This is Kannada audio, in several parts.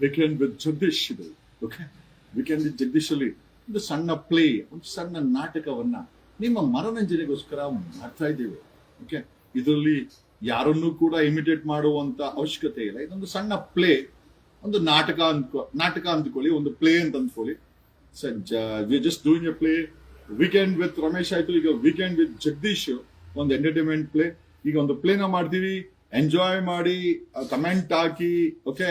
ವೀಕೆಂಡ್ ವಿತ್ ಜಗದೀಶ್ ಇದು ಓಕೆ ವೀಕೆಂಡ್ ವಿತ್ ಜಗದೀಶ್ ಅಲ್ಲಿ ಒಂದು ಸಣ್ಣ ಪ್ಲೇ ಒಂದು ಸಣ್ಣ ನಾಟಕವನ್ನ ನಿಮ್ಮ ಮನೋರಂಜನೆಗೋಸ್ಕರ ಮಾಡ್ತಾ ಇದ್ದೀವಿ ಓಕೆ ಇದರಲ್ಲಿ ಯಾರನ್ನೂ ಕೂಡ ಇಮಿಟೇಟ್ ಮಾಡುವಂತ ಅವಶ್ಯಕತೆ ಇಲ್ಲ. ಇದೊಂದು ಸಣ್ಣ ಪ್ಲೇ ಒಂದು ನಾಟಕ ಅಂದ್ಕೊ, ನಾಟಕ ಅಂದ್ಕೊಳ್ಳಿ, ಒಂದು ಪ್ಲೇ ಅಂತ ಅಂದ್ಕೊಳ್ಳಿ. We just doing a play weekend with Ramesh ಆಯ್ತು ಈಗ ವೀಕೆಂಡ್ ವಿತ್ ಜಗದೀಶ್ ಒಂದು ಎಂಟರ್ಟೈನ್ಮೆಂಟ್ ಪ್ಲೇ ಈಗ ಒಂದು ಪ್ಲೇನ ಮಾಡ್ತೀವಿ ಎಂಜಾಯ್ ಮಾಡಿ ಕಮೆಂಟ್ ಹಾಕಿ ಓಕೆ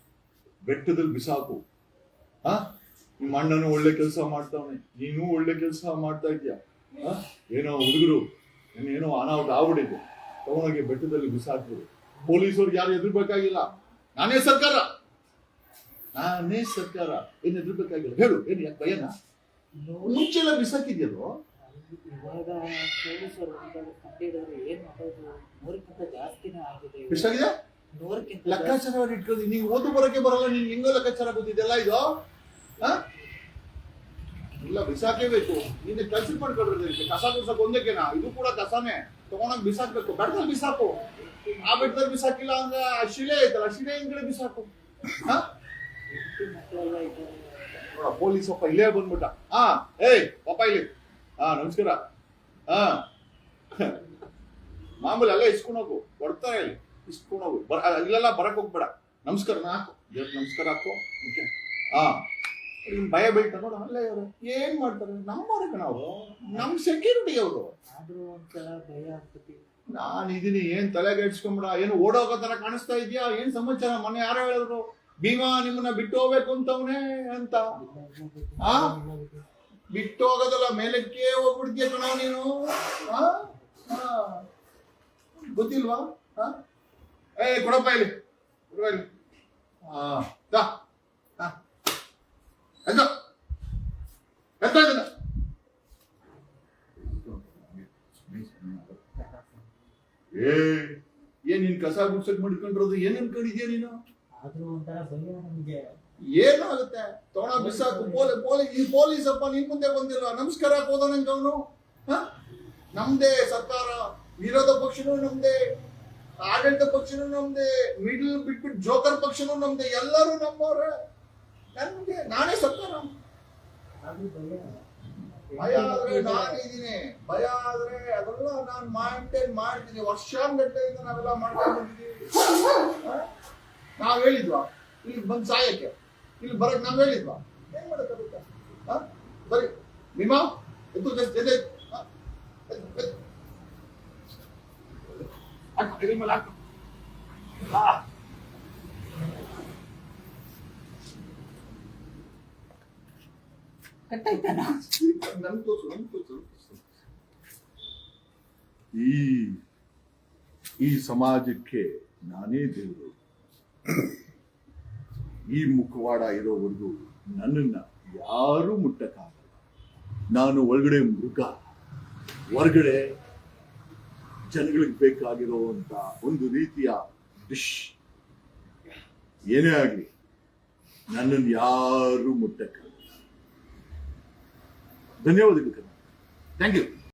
ಬೆಟ್ಟದಲ್ಲಿ ಬಿಸಾಕು. ಆ ನಿಮ್ಮ ಅಣ್ಣನು ಒಳ್ಳೆ ಕೆಲಸ ಮಾಡ್ತಾವನೆ. ನೀನು ಒಳ್ಳೆ ಕೆಲಸ ಮಾಡ್ತಾ ಇದೀಯ ಏನೋ ಹುಡುಗರು ಏನೋ ಅನಾಹುತ ಆಗ್ಬಿಟ್ಟಿದೆ. ತಗೊಂಡೋಗಿ ಬೆಟ್ಟದಲ್ಲಿ ಬಿಸಾಕ್ಬಿಡು ಪೊಲೀಸರು ಯಾರು ಎದುರ್ಬೇಕಾಗಿಲ್ಲ ನಾನೇ ಸರ್ಕಾರ. ನಾನೇ ಸರ್ಕಾರ. ಏನ್ ಎದುರ್ಬೇಕಾಗಿಲ್ಲ ಹೇಳು ಏನು ಯಾಕೆ ಭಯನ? ಮುಂಚೆಲ್ಲ ಬಿಸಾಕಿದ್ಯಲ್ವೋ ಇವಾಗ ಪೊಲೀಸರು ಏನ್ ಮಾಡೋದು? ಜಾಸ್ತಿನೇ ಆಗಿದೆ. ಎಷ್ಟಾಗಿದೆ? ಲೆಕ್ಕಾಚಾರ ಇಟ್ಕೊಂಡು ನೀವು ಓದು ಬರೋಕೆ ಬರಲ್ಲ, ನೀನ್ ಹೆಂಗೋ ಲೆಕ್ಕಾಚಾರ ಗೊತ್ತಿದೆಲ್ಲ ಇದು? ಹಾ? ಇಲ್ಲ ಬಿಸಾಕೇಬೇಕು ನಿನ್ನೆ ಕೆಲಸ ಮಾಡ್ಕೊಳ್ರಿ ಕಸ ತುಸಾಕ ಒಂದಕ್ಕೆ ನಾ ಇದು ಕೂಡ ಕಸನೇ. ತಗೊಂಡೋಗಿ ಬಿಸಾಕ್ಬೇಕು. ಬೆಟ್ಟದಲ್ಲಿ ಬಿಸಾಕು. ಆ ಬೆಟ್ಟದಲ್ಲಿ ಬಿಸಾಕಿಲ್ಲ ಅಂದ್ರೆ ಆ ಶಿಲೆ ಐತಲ್ಲ ಶಿಲೆ ಹಿಂಗಡೆ ಬಿಸಾಕು. ನೋಡ ಪೊಲೀಸ್ ಒಪ್ಪ ಇಲ್ಲೇ ಬಂದ್ಬಿಟ್ಟ. ಹಾ ಏಯ್ ಪಪ್ಪ ಇಲ್ಲಿ. ಹಾ ನಮಸ್ಕಾರ. ಹಾ ಮಾಮೂಲಿ ಅಲ್ಲೇ ಇಸ್ಕೊಂಡು ಕೊಡ್ತಾರೆ ಇಲ್ಲಿ ಇಸ್ಕೊಂಡು ಹೋಗು ಬರ ಇಲ್ಲೆಲ್ಲ ಬರಕ್ ಹೋಗ್ಬೇಡ. ನಮಸ್ಕಾರ ಹಾಕು. ದೇವ್ರಿಗೆ ನಮಸ್ಕಾರ ಹಾಕು. ಓಕೆ? ಹಾ ಭಯ ಬೀಳ್ತಾ ನೋಡ ಅಲ್ಲೇ ಅವರು ಏನ್ ಮಾಡ್ತಾರೆ? ನಮ್ಮವ್ರಿಗೆ ನಾವು. ನಮ್ ಸೆಕ್ಯೂರಿಟಿ ಅವರು. ಆದ್ರೂ ಒಂಥರ ಭಯ ಆಗ್ತತಿ ನಾನ್ ಇದೀನಿ ಏನ್ ತಲೆಗೆ ಇಡ್ಸ್ಕೊಂಬಿಡ ಏನು ಓಡೋಗೋ ತರ ಕಾಣಿಸ್ತಾ ಇದೆಯಾ? ಏನ್ ಸಮಾಚಾರ? ಮೊನ್ನೆ ಯಾರೋ ಹೇಳಿದ್ರು ಭೀಮಾ ನಿಮ್ಮನ್ನ ಬಿಟ್ಟು ಹೋಗ್ಬೇಕು ಅಂತವನೇ ಅಂತ. ಆ? ಬಿಟ್ಟು ಹೋಗೋದಲ್ಲ ಮೇಲಕ್ಕೆ ಹೋಗ್ಬಿಡ್ತೀಯ ಕಣ ನೀನು. ಗೊತ್ತಿಲ್ವಾ? ಆ? ಏ ಕೊಡಪ್ಪ ಇಲ್ಲಿ. ಕೊಡುವ ಇಲ್ಲಿ. ದಾ. ಇದನ್ನ. ಏ ಏನ್ ನಿನ್ ಕಸ ಗುಡ್ಸಕ್ ಮಾಡ್ಕೊಂಡಿರೋದು? ಏನ್ ಅನ್ಕೊಂಡಿದ್ಯಾ ನೀನು? ಆದ್ರೂ ಒಂಥರ ಭಯ ನಮ್ಗೆ. ಏನಾಗುತ್ತೆ ತೋಣ ಬಿಸಾಕು ಪೊಲೀಸ್ ಪೊಲೀಸ್ ಈ ಪೊಲೀಸ್ ಅಪ್ಪ ನಿನ್ ಮುಂದೆ ಬಂದಿಲ್ಲ. ನಮಸ್ಕಾರ ನಂಗೆ ಅವನು ನಮ್ದೇ ಸರ್ಕಾರ ವಿರೋಧ ಪಕ್ಷನು ನಮ್ದೇ. ಆಡಳಿತ ಪಕ್ಷನೂ ನಮ್ದೆ, ಮಿಡಲ್ ಬಿಟ್ಬಿಟ್ಟು ಜೋಕರ್ ಪಕ್ಷನೂ ನಮ್ದೆ, ಎಲ್ಲರೂ ನಮ್ಮವ್ರ. ನನ್ಗೆ, ನಾನೇ ಆದ್ರೂ ಭಯ ಆದ್ರೆ ನಾನಿದ್ದೀನಿ. ಭಯ ಆದ್ರೆ ಅದೆಲ್ಲ ನಾನು ಮೈಂಟೈನ್ ಮಾಡ್ತೀನಿ. ವರ್ಷಾನ್ಗಟ್ಟಲೆಯಿಂದ ನಾವೆಲ್ಲ ಮಾಡ್ಕೊಂಡು ಬಂದಿದ್ದೀವಿ? ನಾವ್ ಹೇಳಿದ್ವಾ? ಇಲ್ಲಿ ಬಂದ್ ಸಾಯಕ್ಕೆ. ಇಲ್ಲಿ ಬರಕ್ ನಾವ್ ಹೇಳಿದ್ವಾ? ಏನ್ ಮಾಡಕ್ಕಾಗುತ್ತ? ಬರೀ ನಿಮ್ಮ ಎದ್ದು ಎದ್ದು. ಈ ಈ ಸಮಾಜಕ್ಕೆ ನಾನೇ ದೇವರು. ಈ ಮುಖವಾಡ ಇರೋವರೆಗೂ ನನ್ನನ್ನ ಯಾರು ಮುಟ್ಟಕ್ಕಾಗಲ್ಲ. ನಾನು ಒಳಗಡೆ ಮೃಗ ಹೊರಗಡೆ ಜನಗಳಿಗೆ ಬೇಕಾಗಿರುವಂತ ಒಂದು ರೀತಿಯ ಡಿಶ್. ಏನೇ ಆಗಲಿ ನನ್ನನ್ನು ಯಾರು ಮುಟ್ಟಕ್ಕಾಗಲ್ಲ ಧನ್ಯವಾದಗಳು ಥ್ಯಾಂಕ್ ಯು